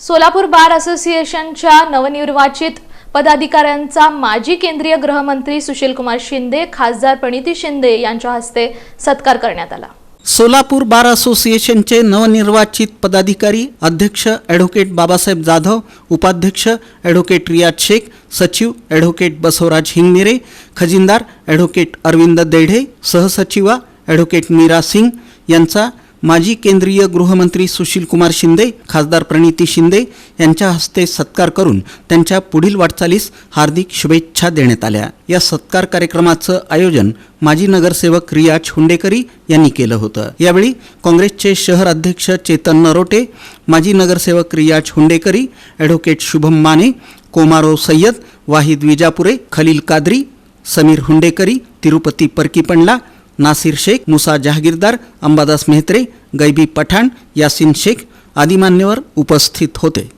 सोलापूर बार असोसिएशनच्या नवनिर्वाचित पदाधिकाऱ्यांचा माजी केंद्रीय गृहमंत्री सुशीलकुमार शिंदे खासदार प्रणिती शिंदे यांच्या हस्ते सत्कार करण्यात आला. सोलापूर बार असोसिएशनचे नवनिर्वाचित पदाधिकारी अध्यक्ष ॲडव्होकेट बाबासाहेब जाधव उपाध्यक्ष ॲडव्होकेट रियाज शेख सचिव ॲडव्होकेट बसवराज हिंगमिरे खजिनदार ॲडव्होकेट अरविंद देढे सहसचिवा ॲडव्होकेट मीरा सिंग यांचा माजी केंद्रीय गृहमंत्री सुशीलकुमार शिंदे खासदार प्रणिती शिंदे यांच्या हस्ते सत्कार करून त्यांच्या पुढील वाटचालीस हार्दिक शुभेच्छा देण्यात आल्या. या सत्कार कार्यक्रमाचं आयोजन माजी नगरसेवक रियाज हुंडेकरी यांनी केलं होतं. यावेळी काँग्रेसचे शहर अध्यक्ष चेतन नरोटे माजी नगरसेवक रियाज हुंडेकरी ॲडव्होकेट शुभम माने कोमारो सय्यद वाहिद विजापुरे खलील कादरी समीर हुंडेकरी तिरुपती परकीपंडला नासिर शेख मुसा जहागीरदार अंबादास मेहत्रे गैबी पठाण यासिन शेख आदी मान्यवर उपस्थित होते।